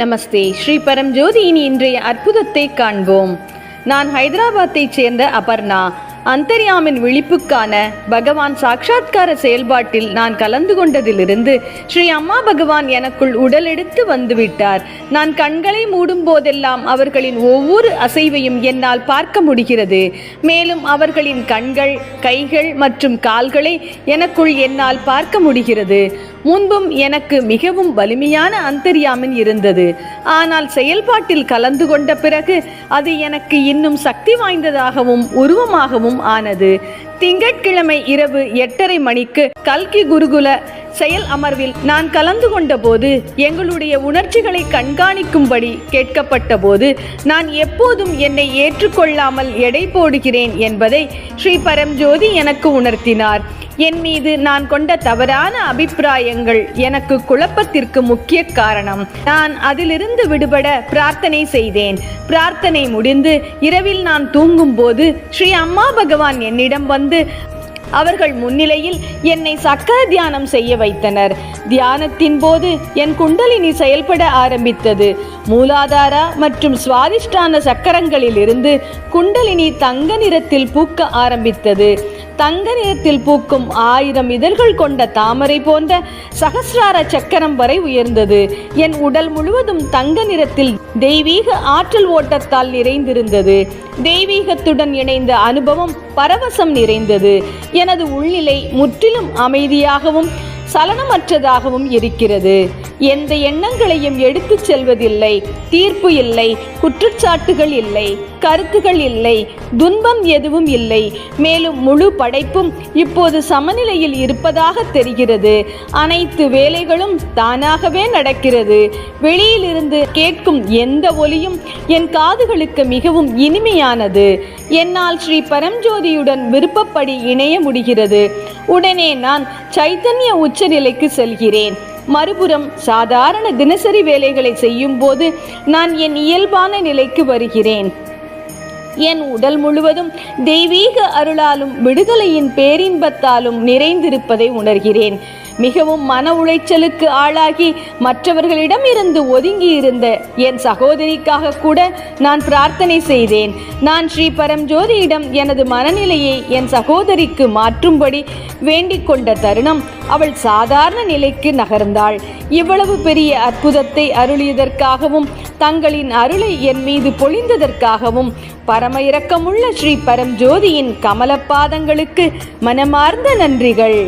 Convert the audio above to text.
நமஸ்தே. ஸ்ரீ பரம்ஜோதியின் இன்றைய அற்புதத்தை காண்போம். நான் ஹைதராபாத்தைச் சேர்ந்த அபர்ணா. அந்தரியாமின் விழிப்புக்கான பகவான் சாட்சாத்கார செயல்பாட்டில் நான் கலந்து கொண்டதிலிருந்து ஸ்ரீ அம்மா பகவான் எனக்குள் உடலெடுத்து வந்துவிட்டார். நான் கண்களை மூடும் போதெல்லாம் அவர்களின் ஒவ்வொரு அசைவையும் என்னால் பார்க்க முடிகிறது. மேலும் அவர்களின் கண்கள் கைகள் மற்றும் கால்களை எனக்குள் என்னால் பார்க்க முடிகிறது. முன்பும் எனக்கு மிகவும் வலிமையான அந்தரியாமின் இருந்தது. ஆனால் செயல்பாட்டில் கலந்து கொண்ட பிறகு அது எனக்கு இன்னும் சக்தி வாய்ந்ததாகவும் உருவமாகவும் ஆனது. திங்கட்கிழமை இரவு எட்டரை மணிக்கு கல்கி குருகுல செயல் அமர்வில் நான் கலந்து கொண்ட போது எங்களுடைய உணர்ச்சிகளை கண்காணிக்கும்படி கேட்கப்பட்ட போது நான் எப்போதும் என்னை ஏற்றுக்கொள்ளாமல் எடை போடுகிறேன் என்பதை ஸ்ரீ பரம்ஜோதி எனக்கு உணர்த்தினார். என் மீது நான் கொண்ட தவறான அபிப்பிராயங்கள் எனக்கு குழப்பத்திற்கு முக்கிய காரணம். நான் அதிலிருந்து விடுபட பிரார்த்தனை செய்தேன். பிரார்த்தனை முடிந்து இரவில் நான் தூங்கும்போது ஸ்ரீ அம்மா பகவான் என்னிடம் வந்து அவர்கள் முன்னிலையில் என்னை சக்கர தியானம் செய்ய வைத்தனர். தியானத்தின் போது என் குண்டலினி செயல்பட ஆரம்பித்தது. மூலாதார மற்றும் சுவாதிஷ்டான சக்கரங்களிலிருந்து குண்டலினி தங்க நிறத்தில் பூக்க ஆரம்பித்தது. தங்க நிறத்தில் பூக்கும் ஆயிரம் இதழ்கள் கொண்ட தாமரை போன்ற சகசிரார சக்கரம் வரை உயர்ந்தது. என் உடல் முழுவதும் தங்க நிறத்தில் தெய்வீக ஆற்றல் ஓட்டத்தால் நிறைந்திருந்தது. தெய்வீகத்துடன் இணைந்த அனுபவம் பரவசம் நிறைந்தது. எனது உள்நிலை முற்றிலும் அமைதியாகவும் சலனமற்றதாகவும் இருக்கிறது. எந்த எண்ணங்களையும் எடுத்துச் செல்வதில்லை. தீர்ப்பு இல்லை. குற்றச்சாட்டுகள் இல்லை. கருத்துகள் இல்லை. துன்பம் எதுவும் இல்லை. மேலும் முழு படைப்பும் இப்போது சமநிலையில் இருப்பதாக தெரிகிறது. அனைத்து வேலைகளும் தானாகவே நடக்கிறது. வெளியிலிருந்து கேட்கும் எந்த ஒலியும் என் காதுகளுக்கு மிகவும் இனிமையானது. என்னால் ஸ்ரீ பரம்ஜோதியுடன் விருப்பப்படி இணைய முடிகிறது. உடனே நான் சைத்தன்ய உச்சநிலைக்கு செல்கிறேன். மறுபுறம் சாதாரண தினசரி வேலைகளை செய்யும் போது நான் என் இயல்பான நிலைக்கு வருகிறேன். என் உடல் முழுவதும் தெய்வீக அருளாலும் விடுதலையின் பேரின்பத்தாலும் நிறைந்திருப்பதை உணர்கிறேன். மிகவும் மன உளைச்சலுக்கு ஆளாகி மற்றவர்களிடம் இருந்து ஒதுங்கி இருந்த என் சகோதரிக்காக கூட நான் பிரார்த்தனை செய்தேன். நான் ஸ்ரீ பரம்ஜோதியிடம் எனது மனநிலையை என் சகோதரிக்கு மாற்றும்படி வேண்டிக் கொண்ட தருணம் அவள் சாதாரண நிலைக்கு நகர்ந்தாள். இவ்வளவு பெரிய அற்புதத்தை அருளியதற்காகவும் தங்களின் அருளை என் மீது பொழிந்ததற்காகவும் பரம இரக்கமுள்ள ஸ்ரீ பரம்ஜோதியின் கமலப்பாதங்களுக்கு மனமார்ந்த நன்றிகள்.